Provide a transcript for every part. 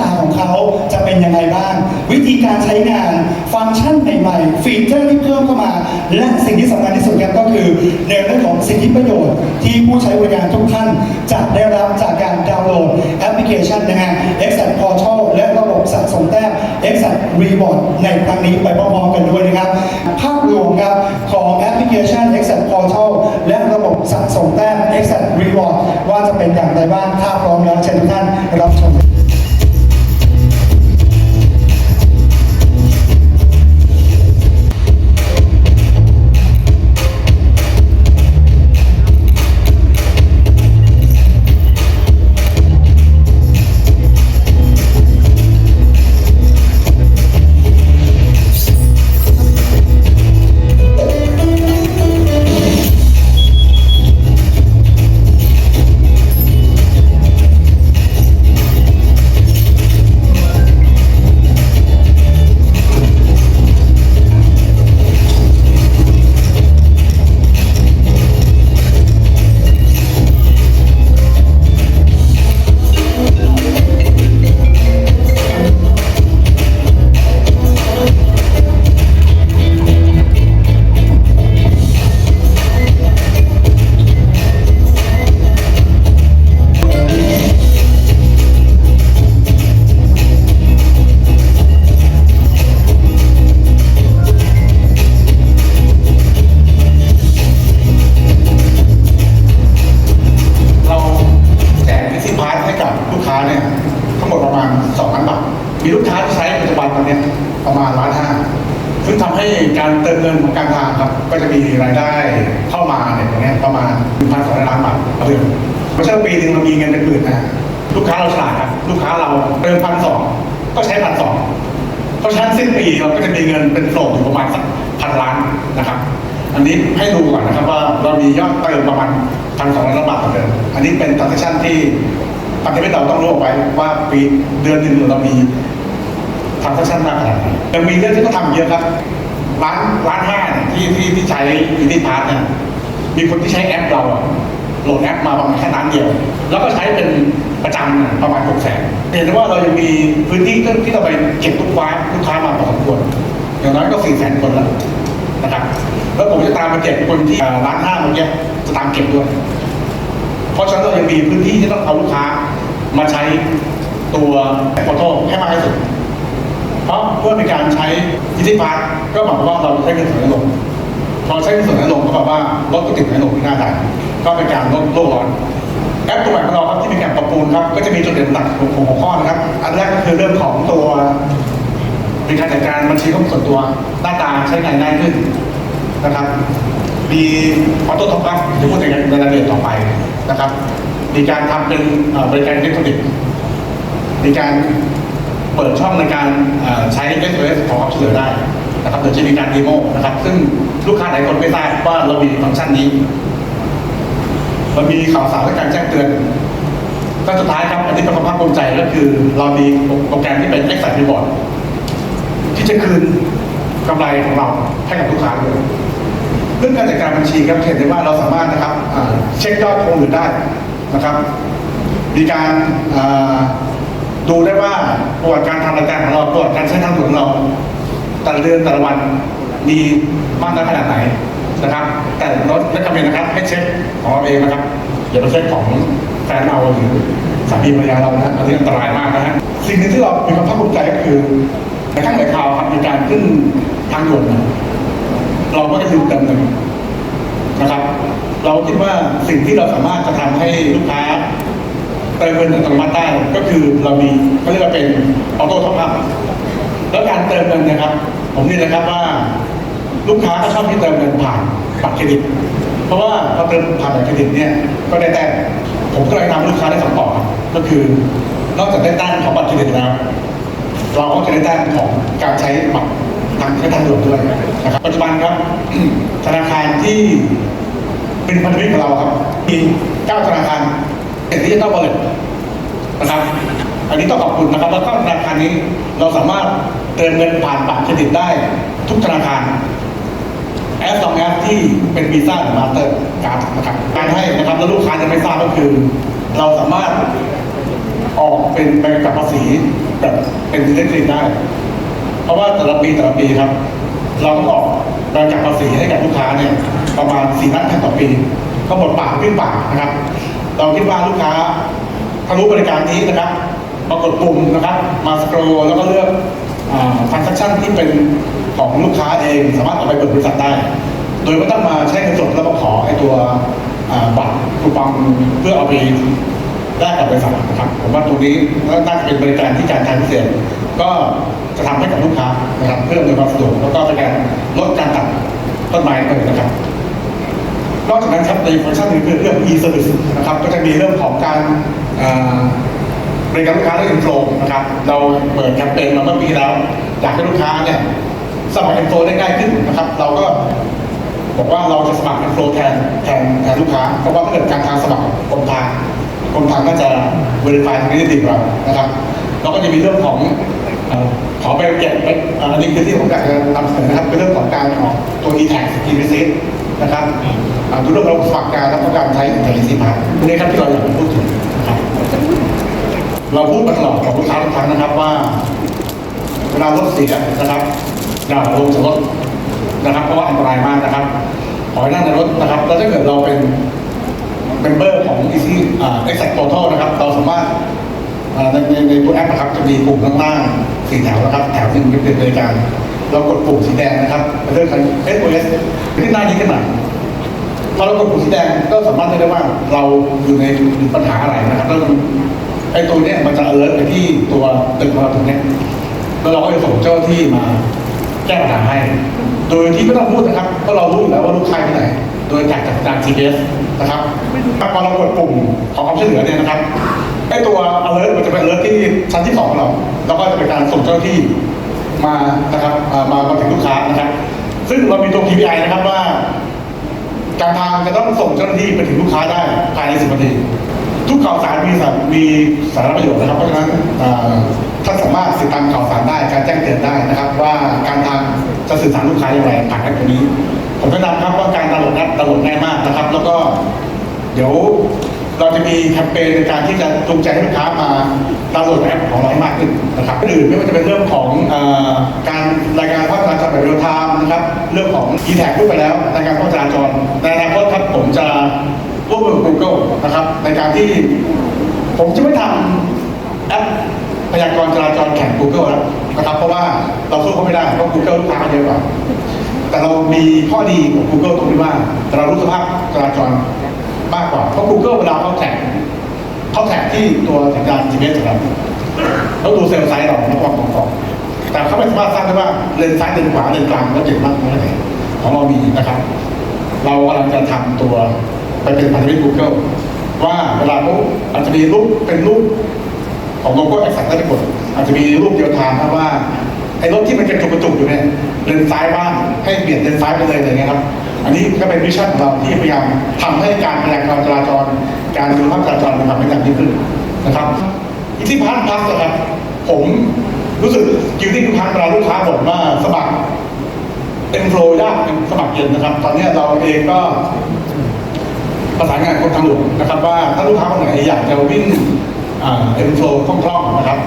ตาของเขาจะเป็นยังไงบ้าง วิธีการใช้งานฟังก์ชันใหม่ๆฟีเจอร์ที่เพิ่มเข้ามา และสิ่งที่สำคัญที่สุดครับก็คือในเรื่องของสิทธิประโยชน์ ที่ผู้ใช้บริการทุกท่านจะได้รับจากการดาวน์โหลดแอปพลิเคชันนะฮะ Exact Portal และระบบสะสมแต้ม Exact Reward ในครั้งนี้ไปพร้อมๆกันด้วยนะครับ ภาพรวมครับของแอปพลิเคชัน Exact Portal และระบบสะสมแต้ม Exact Reward ว่าจะเป็นอย่างไรบ้างถ้าพร้อมแล้วเชิญทุกท่านรับชม มีเงินเป็นโฟลอยู่ประมาณสักพันล้านนะครับ อันนี้ให้ดูก่อนนะครับว่าเรามียอดเติมประมาณพันสองล้านบาทต่อเดือนอันนี้เป็น transaction ที่ปฏิบัติเราต้องรู้เอาไว้ว่าปีเดือนหนึ่งเรามี transaction มากขนาดไหนยังมีเรื่องที่ต้องทำเยอะครับร้านร้านห้าเนี่ยที่ที่ที่ใช้อินดี้พาร์ทเนี่ยมีคนที่ใช้แอปเราโหลดแอปมาประมาณแค่นั้นเดียว แล้วก็ใช้เป็นประจำประมาณหกแสนเห็นได้ว่าเรายังมีพื้นที่ที่เราไปเก็บลูกค้าลูกค้ามาพอสมควร อย่างน้อยก็สี่แสนคนแล้วนะครับ แล้วผมจะตามมาเก็บคนที่ร้านห้าเมื่อกี้จะตามเก็บด้วย เพราะฉะนั้นเรายังมีพื้นที่ที่ต้องเอาลูกค้ามาใช้ตัวโฟโต้ให้มากที่สุด เพราะเมื่อมีการใช้อิทธิพาร์ก็หมายความว่าเราใช้เงินส่วนน้อยลง พอใช้เงินส่วนน้อยลงก็แปลว่ารถก็ติดน้อยลงที่หน้าด่านก็เป็นการลดโลกร้อนแอปตัวใหม่ของเราครับที่มีการปรับปรุงครับก็จะมีจุดเด่นหลักของหัวข้อนะครับ อันแรกก็คือเรื่องของตัว เป็นการจัดการบัญชีขอมูลส่วนตัวหน้าตาใช้งานง่ายขึ้นนะครับ มีออโต้ท็อปอัพเดี๋ยวพูดในรายละเอียดต่อไปนะครับ มีการทำเป็นบริการอิเล็กทรอนิกส์มีการเปิดช่องในการเอ่อใช้ SMS ขอความช่วยเหลือได้นะครับเดี๋ยวจะมีการดีโมนะครับ ซึ่งลูกค้าหลายคนไม่ทราบว่าเรามีฟังก์ชันนี้ มันมีข่าวสารและการแจ้งเตือนก็สุดท้ายครับอันนี้เป็นความภาคภูมิใจก็คือเรามีโปรแกรมที่เป็น Excite Reward ที่ จะคืนกำไรของเราให้กับลูกค้าด้วยเรื่องการจัดการบัญชีครับเห็นได้ว่าเราสามารถนะครับเช็คยอดคงเหลือได้นะครับ มีการดูได้ว่าประวัติการทำรายการของเราประวัติการใช้ทางด่วนของเราแต่ละเดือนแต่ละวันมีมากน้อยขนาดไหนนะครับ แต่รถและกำเนิดนะครับให้เช็คของเราเองนะครับอย่าไปเช็คของแฟนเราหรือสามีภรรยาเรานะอันนี้อันตรายมากนะฮะสิ่งหนึ่งที่เรามีความภาคภูมิใจก็คือ ในข้างในข่าวครับมีการขึ้นทางด่วนเราก็จะดูเติมเงินนะครับ เราคิดว่าสิ่งที่เราสามารถจะทำให้ลูกค้าเติมเงินอัตโนมัติได้ก็คือเรามีเขาเรียกว่าเป็นออโต้ท็อปอัพแล้วการเติมเงินนะครับ ผมนี่นะครับว่า ลูกค้าก็ชอบที่เติมเงินผ่านบัตรเครดิต เพราะว่าพอเติมผ่านบัตรเครดิตเนี่ยก็ได้แต้มผมก็เลยนำลูกค้าได้สองต่อก็คือนอกจากได้แต้มของบัตรเครดิตแล้ว เราก็จะได้แต้มของการใช้บัตรทางใช้ทางด่วนด้วยนะครับปัจจุบันครับ ธนาคารที่เป็นพันธมิตรกับเราครับมีเก้าธนาคารเป็นดิจิตอลวอลเล็ตนะครับอันนี้ต้องขอบคุณนะครับแล้วก็ธนาคารนี้เราสามารถเติมเงินผ่านบัตรเครดิตได้ทุกธนาคารแอปสองแอปที่เป็นวีซ่าหรือมาสเตอร์การ์ดนะครับการให้นะครับแล้วลูกค้าจะไม่ทราบก็คือ เราสามารถ ออกเป็นใบกำกับภาษีแบบเป็นดิจิทัลได้ เพราะว่าแต่ละปีแต่ละปีครับ เราต้องออกใบกำกับภาษีให้กับลูกค้าเนี่ยประมาณ4ล้านแผ่นต่อปีก็หมดปากขึ้นปากนะครับ เราคิดว่าลูกค้าถ้ารู้บริการนี้นะครับมากดปุ่มนะครับ มาสครอแล้วก็เลือกทรานซัคชันที่เป็นของลูกค้าเองสามารถเอาไปเปิดบริษัทได้ โดยไม่ต้องมาใช้เงินสดแล้วมาขอไอ้ตัวบัตรคูปองเพื่อเอาไป แลกกับบริษัทนะครับผมว่าตรงนี้น่าจะเป็นบริการที่การทางพิเศษก็จะทำให้กับลูกค้านะครับเพื่ออำนความสะดวกแล้วก็เป็นการลดการตัดต้นไม้ไปนะครับนอกจากนั้นครับในฟังก์ชันอื่นเรื่อง e-service นะครับก็จะมีเรื่องของการบริการลูกค้าด้วย inflow นะครับเราเปิดแคมเปญมาเมื่อปีแล้วอยากให้ลูกค้าเนี่ยสมัคร inflow ได้ง่ายขึ้นนะครับ เราก็บอกว่าเราจะสมัคร inflow แทนแทนแทนลูกค้าเพราะว่าถ้าเกิดการทางสมัครกรมทาง กรมทางก็จะ verify ตรงนี้ได้ดีกว่านะครับแล้วก็จะมีเรื่องของขอไปเก็บไปอันนี้คือที่ผมอยากจะนำเสนอนะครับเป็นเรื่องของการออกตัว e-tax e receipt นะครับอ่าดูเรื่องระบบสมัครการและก็การใช้อินเทอร์เน็ตสิมานี่ครับที่เราอยากพูดถึงนะครับเราพูดมาตลอดกับลูกค้าทุกครั้งนะครับว่าเวลารถเสียนะครับอย่าลงจากรถนะครับเพราะว่าอันตรายมากนะครับขอให้นั่งในรถนะครับแล้วถ้าเกิดเราเป็น เมมเบอร์ของ Easy อ่า Exact Portal นะครับ เราสามารถในในในตัวแอปนะครับจะมีปุ่มข้างล่างสี่แถวนะครับ แถวหนึ่งเป็นบริการ เรากดปุ่มสีแดงนะครับเป็นเรื่องของ SOS ขึ้นหน้านี้ขึ้นมาพอเรากดปุ่มสีแดงก็สามารถได้ว่าเราอยู่ในปัญหาอะไรนะครับแล้วไอ้ตัวเนี้ยมันจะ alert ไปที่ตัวตึกของเราตรงเนี้ยแล้วเราก็จะส่งเจ้าหน้าที่มาแก้ปัญหาให้ โดยที่ไม่ต้องพูดนะครับเพราะเรารู้อยู่แล้วว่าลูกค้าที่ไหน โดยจากจากการ GPS นะครับถ้าพอเรากดปุ่มขอความช่วยเหลือเนี่ยนะครับไอ้ตัว alert มันจะเป็น alert ที่ชั้นที่สองของเรา แล้วก็จะเป็นการส่งเจ้าหน้าที่มานะครับอ่ามามาถึงลูกค้านะครับ ซึ่งเรามีตัว KPI นะครับว่า การทางจะต้องส่งเจ้าหน้าที่ไปถึงลูกค้าได้ภายใน10นาทีทุกข่าวสารมีสามีสาระประโยชน์นะครับเพราะฉะนั้นเอ่อท่านสามารถติดตามข่าวสารได้การแจ้งเตือนได้นะครับ ว่าการทาง จะสื่อสารลูกค้าอย่างไรผ่านแอปตัวนี้ ผมแนะนำครับว่าการดาวน์โหลดแอปดาวน์โหลดง่ายมากนะครับ แล้วก็เดี๋ยวเราจะมีแคมเปญในการที่จะจูงใจให้ลูกค้ามาดาวน์โหลดแอปของเราให้มากขึ้นนะครับอื่นไม่ว่าจะเป็นเรื่องของอการรายงานภาพจราจรแบบเรียลไทม์นะครับ เรื่องของ e t a g พูดไปแล้วรายงานภาพจราจรในอนาคตครับผมจะร่วมมือ Google นะครับในการที่ผมจะไม่ทำแอป พยากรณ์จราจรแข่ง Google แล้วนะครับ เพราะว่าเราสู้เขาไม่ได้ เพราะ Google ลูกค้าเยอะกว่า แต่เรามีข้อดีของ Google ตรงที่ว่าเรารู้สภาพจราจรมากกว่า เพราะ Google เวลาเขาแท็กเขาแท็กที่ตัวสัญญาณ GPS ของเราเขาดูเซลล์ไซส์เราและความตรงต่อแต่เขาไม่สามารถสร้างได้ว่าเลนซ้ายเลนขวาเลนกลางแล้วเจ็บมากน้อยแค่ไหนของเรามีนะครับ เรากำลังจะทำตัวไปเป็นพันธมิตร Google ว่าเวลาเขาอาจจะมีรูปเป็นรูป ของโลโก้แอคสัตได้ไปกดอาจจะมีรูปเดียวทางนะว่าไอ้รถที่มันกระจุกกระจุกอยู่เนี่ยเลนซ้ายบ้างให้เปลี่ยนเลนซ้ายไปเลยอะไรเงี้ยครับอันนี้ก็เป็นวิชั่นของเราที่พยายามทำให้การพยากรจราจร การดูภาพจราจรมันทำให้อย่างยิ่งขึ้นนะครับอีที่พาร์ทพัสครับผมรู้สึกกิวที่ทุกครั้งเวลาลูกค้าบ่นว่าสมัครเป็นโฟล์ยากเป็นสมัครเย็นนะครับ ตอนนี้เราเองก็ประสานงานกับกรมทางหลวงนะครับ ว่าถ้าลูกค้าคนไหนอยากจะวิ่ง เอ็นโฟคล่องๆนะครับ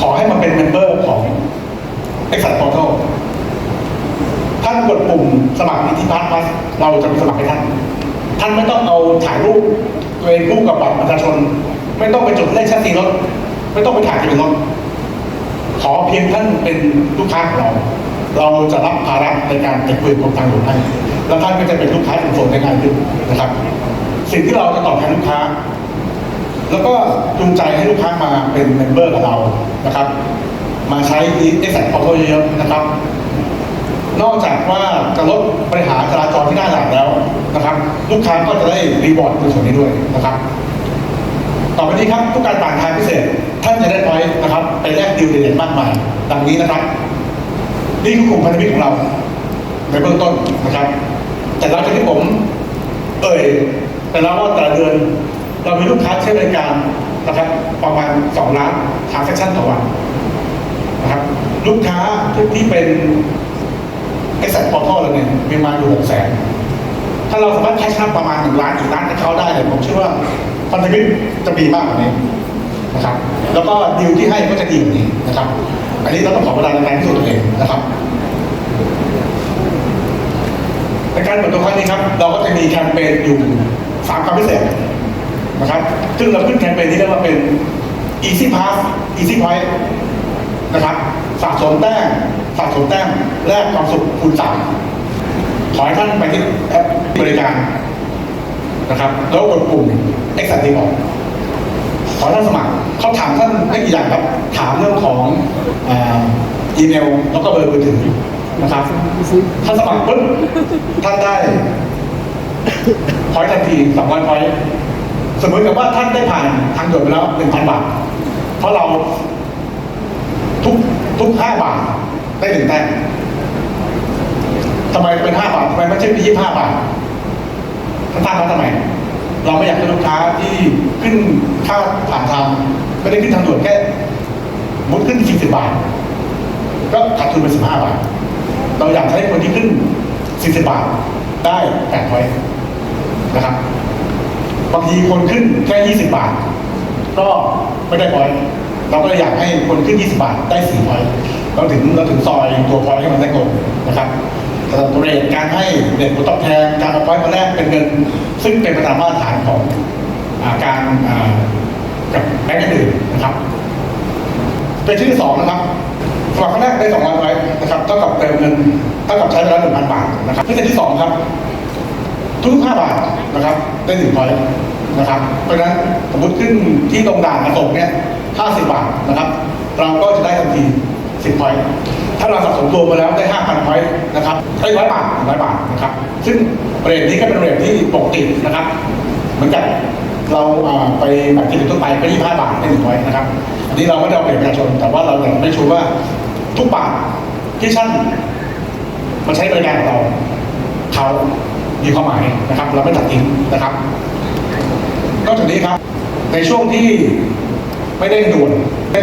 ขอให้มาเป็นเมมเบอร์ของ e x a c t Portal ท่านกดปุ่มสมัครนิติพัฒน์พัสเราจะไปสมัครให้ท่าน ท่านไม่ต้องเอาถ่ายรูปตัวเองคู่กับบัตรประชาชน ไม่ต้องไปจดเลขชัดซีรถ ไม่ต้องไปถ่ายทะเบียนรถ ขอเพียงท่านเป็นลูกค้าของเราเราจะรับภาระในการติดคุยกับทางหลวงให้แล้วท่านก็จะเป็นลูกค้าอินโฟได้ง่ายขึ้นนะครับ สิ่งที่เราจะตอบแทนลูกค้า แล้วก็จูงใจให้ลูกค้ามาเป็นเมมเบอร์กับเรานะครับ มาใช้เอ็กซ์แซคพอร์ตเยอะๆนะครับ นอกจากว่าจะลดปัญหาจราจรที่หน้าด่านแล้วนะครับ ลูกค้าก็จะได้รีบอร์ดในส่วนนี้ด้วยนะครับ ต่อไปนี้ครับผู้การต่างทางพิเศษท่านจะได้พอยนะครับไปแลกดิวเด่นๆมากมายดังนี้นะครับ นี่คือกลุ่มพันธมิตรของเรา ในเบื้องต้นนะครับ แต่หลังจากที่ผม เอ่ยแต่ละว่าแต่เดือน เรามีลูกค้าใช้บริการนะครับประมาณ 2 ล้านทางเซสชั่นต่อวันนะครับลูกค้าที่เป็นไอสัตพอร์ทัลเราเนี่ยมีประมาอยู่หกแสนถ้าเราสามารถแคชชัพประมาณหนึ่งล้านอีกล้านให้เขาได้เนี่ยผมเชื่อว่าพันธมิตรจะมีมากกว่านี้นะครับ แล้วก็ดีลที่ให้ก็จะดีกว่านี้นะครับ อันนี้เราต้องขอเวลาในการพิสูจน์ตัวเองนะครับในการเปิดตัวครั้งนี้ครับ เราก็จะมีแคมเปญอยู่สามคำพิเศษ นะครับ ซึ่งเราขึ้นแคมเปญที่เรียกว่าเป็น Easy Pass Easy Point นะครับ สะสมแต้ม สะสมแต้ม แลกความสุขคูณสามขอให้ท่านไปที่แอปบริการนะครับ แล้วกดปุ่ม X สันติออกขอท่านสมัคร เขาถามท่านไม่กี่อย่างครับ ถามเรื่องของอีเมล แล้วก็เบอร์มือถือนะครับถ้านสมัครปุ๊บ ท่านได้พอยทันทีสองร้อยพอย สมมติกับว่าท่านได้ผ่านทางด่วนไปแล้วหนึ่งพันบาท เพราะเราทุกทุกห้าบาทได้หนึ่งแต้มทำไมเป็นห้าบาททำไมไม่ใช่ยี่ห้าบาทท่านทราบไหมทำไม เราไม่อยากให้ลูกค้าที่ขึ้นค่าผ่านทางไม่ได้ขึ้นทางด่วนแค่มุดขึ้นสี่สิบบาท ก็ขาดทุนไปสิบห้าบาท เราอยากให้คนที่ขึ้น40บบาทได้8พอยต์นะครับ บางทีคนขึ้นแค่ 20 บาท ก็ไม่ได้พอยเราก็เลยอยากให้คนขึ้น 20 บาทได้4พอยเราถึงเราถึงซอยตัวพอยให้มันได้กลมนะครับสำหรับตัวเรทการให้เรทผลตอบแทนการเอาพอยมาแลกเป็นเงิน ซึ่งเป็นไปตามมาตรฐานของอาการากับแบงก์อื่นนะครับเป็นชื่อที่สองนะครับสมัครครั้งแรกได้สองร้อยไว้นะครับเท่ากับเติมเงินเท่ากับใช้ไปแล้วหนึ่งพันบาทนะครับที่ที่สองครับ ทุกๆห้าบาทนะครับได้หนึ่งพอยต์นะครับเพราะฉะนั้นสมมติขึ้นที่ตรงด่านอโศกเนี่ยห้าสิบบาทนะครับ เราก็จะได้ทันทีสิบพอยต์ถ้าเราสะสมรวมมาแล้วได้ห้าพันพอยต์นะครับได้ร้อยบาทร้อยบาทนะครับ ซึ่งเรทนี้ก็เป็นเรทที่ปกตินะครับ เหมือนกับเราไปแบบกินทั่วไปก็ยี่ห้าบาทได้หนึ่งพอยต์นะครับ อันนี้เราไม่ได้เอาเปรียบประชาชน แต่ว่าเราอยากไม่ชัวร์ว่าทุกบาทที่ท่านมาใช้บริการของเราเขา มีความหมายนะครับ เราไม่ตัดทิ้งนะครับนอกจากนี้ครับ ในช่วงที่ไม่ได้ด่วน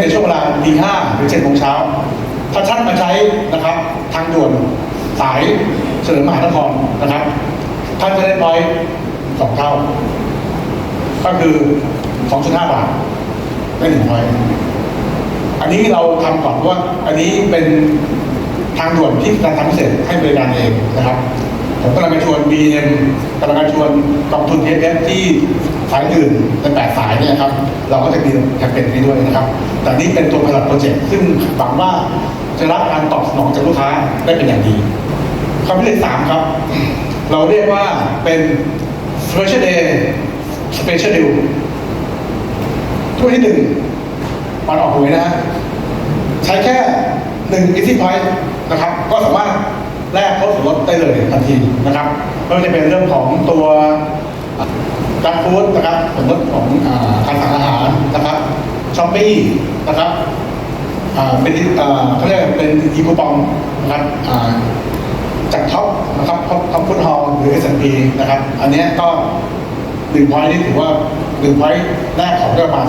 ในช่วงเวลาตีห้าหรือเจ็ดโมงเช้าถ้าท่านมาใช้นะครับ ทางด่วนสายเฉลิมมหานครนะครับ ท่านจะได้พอยสองเท่า ก็คือ2.5บาทได้หนึ่งพอยอันนี้เราทำก่อนว่า อันนี้เป็นทางด่วนที่การทำพิเศษให้บริการเองนะครับ ผมกำลังจะชวน BM กำลังจะชวนกองทุน TF ที่สายอื่นเป็นแปดสายเนี่ยครับเราก็จะมีแคมเปญนี้ด้วยนะครับ แต่นี่เป็นตัวผลิตโปรเจกต์ซึ่งหวังว่าจะรับการตอบสนองจากลูกค้าได้เป็นอย่างดีคำพิเศษสามครับ เราเรียกว่าเป็น Special Day Special Deal ถ้วที่หนึ่งวันออกหวยนะฮะใช้แค่หนึ่ง easy point นะครับ ก็สามารถ แลกลดส่วนลดได้เลยทันทีนะครับไม่ว่าจะเป็นเรื่องของตัวการฟู้ดนะครับส่วนลดของอาการสั่งอาหารนะครับช้อปปี้นะครับเป็นอ่าเขาเรียกเป็นอีคูปองนะครับจากท็อปนะครับท็อปท็อปฟุตฮอลหรือ S&P นะครับ อันนี้ก็หนึ่งพอยนี่ถือว่าหนึ่งพอยแรกของได้ประมาณ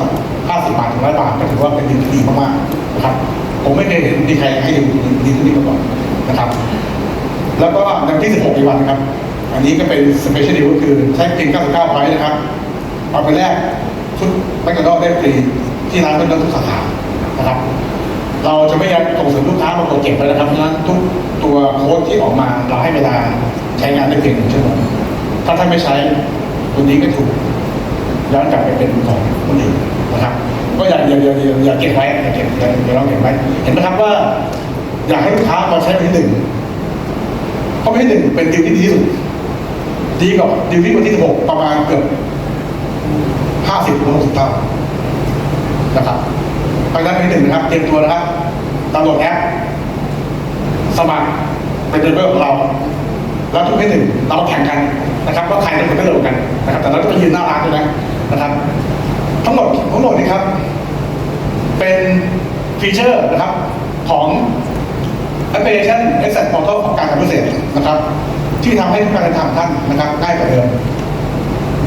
ห้าสิบบาทถึงร้อยบาทก็ถือว่าเป็นดีที่ดีมากๆนะครับ ผมไม่เคยเห็นมีใครให้ดีดีเท่นี้มาก่อนนะครับ แล้วก็ในวันที่ 16 อีกวันนะครับ อันนี้ก็เป็นสเปเชียลดีลก็คือใช้เพียง 99พอยต์นะครับเอาไปแรกชุดแมคโดนัลด์ได้ฟรีที่ร้านเป็นทุกสาขานะครับเราจะไม่ยัดส่งเสริมลูกค้ามากดเก็บไปนะครับเพราะฉะนั้นทุกตัวโค้ดที่ออกมาเราให้เวลาใช้งานได้เพียงหนึ่งชั่วโมงถ้าท่านไม่ใช้ตัวนี้ก็ถูกย้อนกลับไปเป็นของคนอื่นนะครับ ก็อย่าอย่าอย่าอย่าเก็บไว้อย่าเก็บอย่าอย่าลองเก็บไว้ เห็นไหมครับว่า อยากให้ลูกค้ามาใช้วันหนึ่ง เพราะวันที่หนึ่งเป็นดีลที่ดีที่สุด ดีกว่าดีลที่วันที่สิบหกประมาณเกือบห้าสิบหรือหกสิบเท่านะครับเพราะฉะนั้นเป็นหนึ่งนะครับ เตรียมตัวนะครับดาวน์โหลดแอปสมัครเป็นเดลิเวอร์ของเรา แล้วทุกที่หนึ่งเราแข่งกันนะครับว่าใครจะเป็นได้เร็วกันนะครับ แต่เราต้องไปยืนหน้าร้านด้วยนะนะครับ ทั้งหมดทั้งหมดนี้ครับ เป็นฟีเจอร์นะครับของ แอปพลิเคชัน e x a c t Portal ของการทำพิเศษนะครับ ที่ทำให้การเดินทางท่านนะครับง่ายกว่าเดิม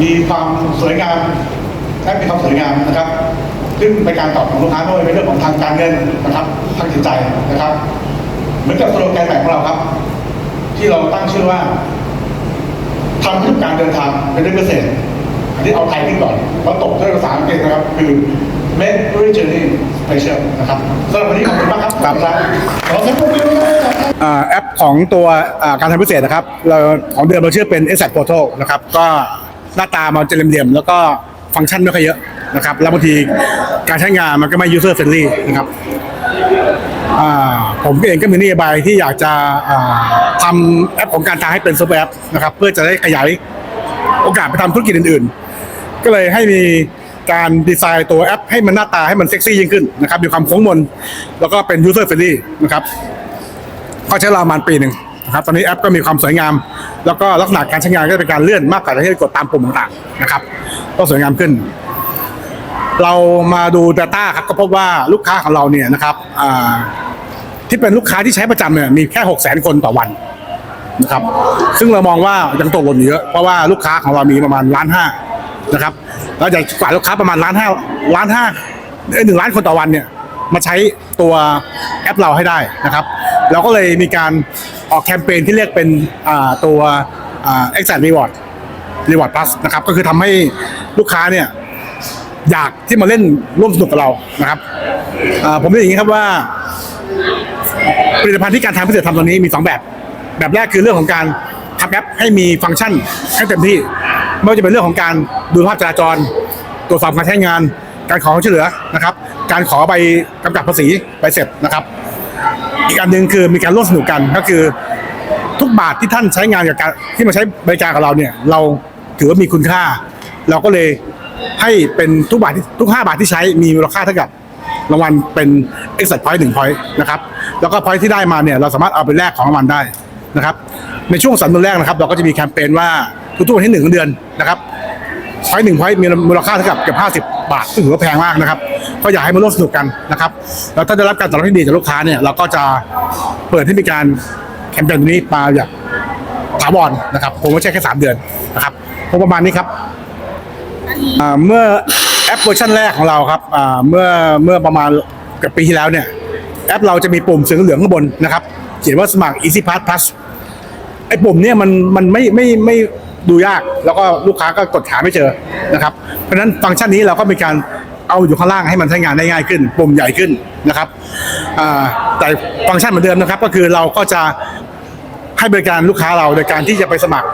มีความสวยงามและมีความสวยงามนะครับ ซึ่งเป็นการตอบของลูกค้าด้วยในเรื่องของทางการเงินนะครับทางจิตใจนะครับ เหมือนกับสโลแกนใหม่ของเราครับ ที่เราตั้งชื่อว่าทำให้การเดินทางเป็นเรื่องพิเศษอันนี้เอาไทยขึ้นก่อนเพราตกด้วยภาษาอังกฤษนะครับ คือ make every journey special นะครับสำหรับวันนี้ขอบคุณมากครับครับขอเสียงปรบมือให้กับอ่าแอปของตัวอ่าการทำพิเศษนะครับเราของเดิมเราชื่อเป็น a s s e t Portal นะครับก็หน้าตามันจะเหลี่ยมๆแล้วก็ฟังก์ชันไม่ค่อยเยอะนะครับแล้วบางทีการใช้งานมันก็ไม่ user friendly นะครับอ่าผมเองก็มีนโยบายที่อยากจะอ่าทำแอปของการทางให้เป็นซูเปอร์แอปนะครับ เพื่อจะได้ขยายโอกาสไปทำธุรกิจอื่น ๆ ก็เลยให้มี การดีไซน์ตัวแอปให้มันหน้าตาให้มันเซ็กซี่ยิ่งขึ้นนะครับมีความโค้งมน แล้วก็เป็น user friendly นะครับก็ใช้เวลาประมาณปีหนึ่งนะครับตอนนี้แอปก็มีความสวยงาม แล้วก็ลักษณะการใช้งานก็เป็นการเลื่อนมากกว่าที่กดตามปุ่มต่างๆนะครับ ก็สวยงามขึ้น เรามาดู Data ครับก็พบว่าลูกค้าของเราเนี่ยนะครับที่เป็นลูกค้าที่ใช้ประจำเนี่ยมีแค่6 0 0 0 0 0คนต่อวันนะครับ ซึ่งเรามองว่ายังตกหล่นเยอะ เพราะว่าลูกค้าของเรามีประมาณล้านห้า นะครับเราจะกว่าลูกค้าประมาณล้านห้าล้านห้าหนึ่งล้านคนต่อวันเนี่ยมาใช้ตัวแอปเราให้ได้นะครับ เราก็เลยมีการออกแคมเปญที่เรียกเป็นตัวเอ่า Exact Reward Reward Plus นะครับก็คือทำให้ลูกค้าเนี่ยอยากที่มาเล่นร่วมสนุกกับเรานะครับผมเรียนอย่างนี้ครับว่าผลิตภัณฑ์ที่การทำพิเศษทำตอนนี้มี 2 แบบ แบบแรกคือเรื่องของการทำแอปให้มีฟังก์ชันให้เต็มที่ไม่ว่าจะเป็นเรื่องของการ ดูภาพจราจร ตรวจสอบการใช้งาน การขอความช่วยเหลือนะครับ การขอใบกำกับภาษีใบเสร็จนะครับ อีกอันหนึ่งคือมีการร่วมสนุกกันก็คือ ทุกบาทที่ท่านใช้งานกับการที่มาใช้บริการกับเราเนี่ย เราถือว่ามีคุณค่า เราก็เลยให้เป็นทุกบาททุก 5 บาทที่ใช้มีมูลค่าเท่ากับรางวัลเป็น extra point หนึ่ง point นะครับ แล้วก็ point ที่ได้มาเนี่ย เราสามารถเอาไปแลกของรางวัลได้นะครับ ในช่วงสามเดือนแรกนะครับ เราก็จะมีแคมเปญว่าทุกๆวันที่หนึ่งของเดือนนะครับ พอยหนึ่งพอยมีมูลค่าเท่ากับเกือบห้าสิบบาท ซึ่งถือว่าแพงมากนะครับ ก็อยากให้มาร่วมสนุกกันนะครับ แล้วถ้าได้รับการตอบรับที่ดีจากลูกค้าเนี่ย เราก็จะเปิดให้มีการแคมเปญนี้มาอย่างถาวรนะครับผมไม่ใช่แค่สามเดือนนะครับคงประมาณนี้ครับเมื่อแอปเวอร์ชันแรกของเราครับเมื่อเมื่อประมาณเกับปีที่แล้วเนี่ย แอปเราจะมีปุ่มสีเหลืองข้างบนนะครับเขียนว่าสมัคร Easy Pass Plus ไอ้ปุ่มเนี่ยมันมันไม่ไม่ไม่ ดูยากแล้วก็ลูกค้าก็กดหาไม่เจอนะครับ เพราะฉะนั้นฟังก์ชันนี้เราก็มีการเอาอยู่ข้างล่างให้มันใช้งานได้ง่ายขึ้นปุ่มใหญ่ขึ้นนะครับแต่ฟังก์ชันเหมือนเดิมนะครับ ก็คือเราก็จะให้บริการลูกค้าเราโดยการที่จะไปสมัคร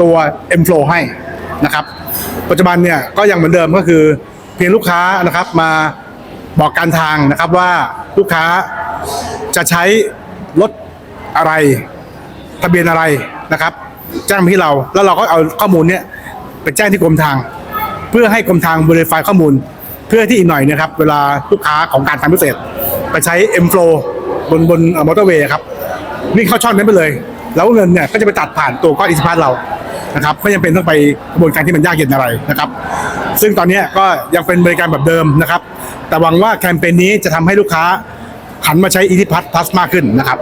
ตัว M Flow ให้นะครับ ปัจจุบันเนี่ยก็ยังเหมือนเดิมก็คือ เพียงลูกค้านะครับมาบอกการทางนะครับว่าลูกค้าจะใช้รถอะไรทะเบียนอะไรนะครับ แจ้งมาที่เรา แล้วเราก็เอาข้อมูลเนี้ยไปแจ้งที่กรมทาง เพื่อให้กรมทางบริไฟข้อมูล เพื่อที่อีกหน่อยนะครับ เวลาลูกค้าของการทางพิเศษ ไปใช้ M Flow บนบนมอเตอร์เวย์ครับวิ่งเข้าช่องนั้นไปเลย แล้วเงินเนี่ยก็จะไปตัดผ่านตัวก้อนอิสพาร์เรานะครับไม่จำเป็นต้องไปกระบวนการที่มันยากเย็นอะไรนะครับ ซึ่งตอนนี้ก็ยังเป็นบริการแบบเดิมนะครับ แต่หวังว่าแคมเปญนี้จะทำให้ลูกค้าหันมาใช้อิทิพัทพลัสมากขึ้นนะครับ